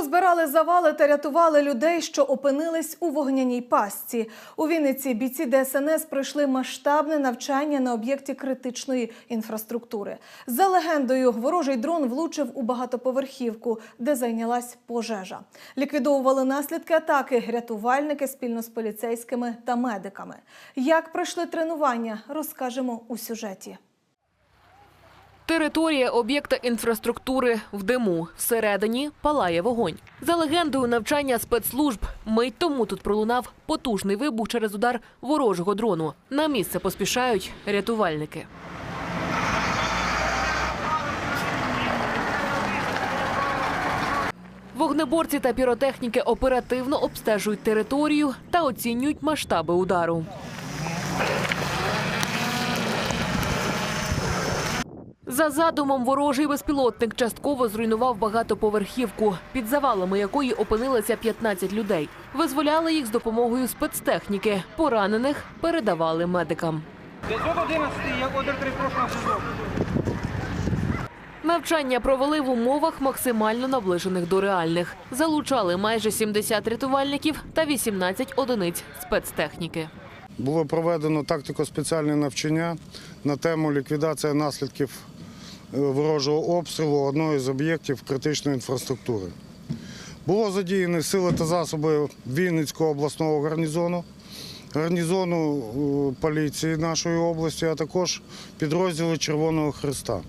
Розбирали завали та рятували людей, що опинились у вогняній пастці. У Вінниці бійці ДСНС пройшли масштабне навчання на об'єкті критичної інфраструктури. За легендою, ворожий дрон влучив у багатоповерхівку, де зайнялась пожежа. Ліквідовували наслідки атаки рятувальники спільно з поліцейськими та медиками. Як пройшли тренування, розкажемо у сюжеті. Територія об'єкта інфраструктури в диму. Всередині палає вогонь. За легендою навчання спецслужб, мить тому тут пролунав потужний вибух через удар ворожого дрону. На місце поспішають рятувальники. Вогнеборці та піротехніки оперативно обстежують територію та оцінюють масштаби удару. За задумом, ворожий безпілотник частково зруйнував багатоповерхівку, під завалами якої опинилися 15 людей. Визволяли їх з допомогою спецтехніки. Поранених передавали медикам. 911, я один три прошу на зв'язок. Навчання провели в умовах максимально наближених до реальних. Залучали майже 70 рятувальників та 18 одиниць спецтехніки. Було проведено тактико-спеціальне навчання на тему ліквідація наслідків ворожого обстрілу одного з об'єктів критичної інфраструктури. Було задіяні сили та засоби Вінницького обласного гарнізону, гарнізону е, поліції нашої області, а також підрозділи Червоного Христа.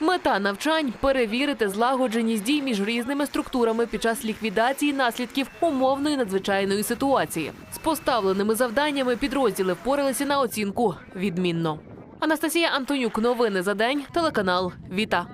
Мета навчань перевірити злагодженість дій між різними структурами під час ліквідації наслідків умовної надзвичайної ситуації. З поставленими завданнями підрозділи впоралися на оцінку відмінно. Анастасія Антонюк, новини за день, телеканал Віта.